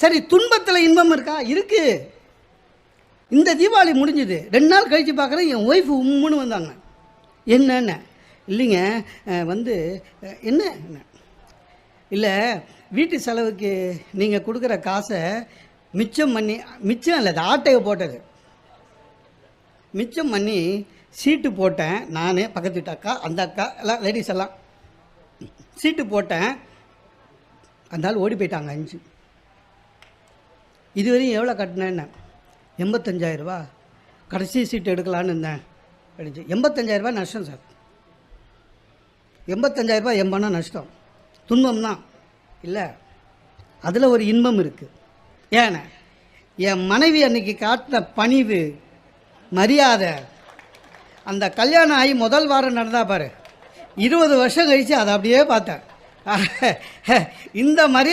சரி துன்பத்தில் இன்பம் இருக்கா? இருக்கு. இந்த தீபாவளி முடிஞ்சுது. ரெண்டு நாள் கழித்து பார்க்குறேன் என் ஒய்ஃப் உம்முன்னு வந்தாங்க. என்னென்ன இல்லைங்க வந்து என்ன என்ன? இல்லை வீட்டு செலவுக்கு நீங்கள் கொடுக்குற காசை மிச்சம் பண்ணி மிச்சம் இல்லை அது ஆட்டையை போட்டது. மிச்சம் பண்ணி சீட்டு போட்டேன். நான் பக்கத்து வீட்டு அக்கா அந்த அக்கா எல்லாம் லேடிஸ் எல்லாம். சீட்டு போட்டேன். அந்த ஆள் ஓடி போயிட்டாங்க அஞ்சு. இதுவரையும் எவ்வளோ கட்டினேன்னு எண்பத்தஞ்சாயிரரூபா கடைசி சீட்டு எடுக்கலான்னு இருந்தேன். அப்படிச்சு எண்பத்தஞ்சாயிரரூபா நஷ்டம் சார். எண்பத்தஞ்சாயிரரூபா எம்பனா நஷ்டம். துன்பம் தான். இல்லை. அதில் ஒரு இன்பம் இருக்குது ஏன்னா என் மனைவி அன்னைக்கு காட்டின பணிவு மரியாதை அந்த கல்யாணம் ஆகி முதல் வாரம் நடந்தா பாரு. இருபது வருஷம் கழித்து அதை அப்படியே பார்த்தேன். இந்த மரியாதை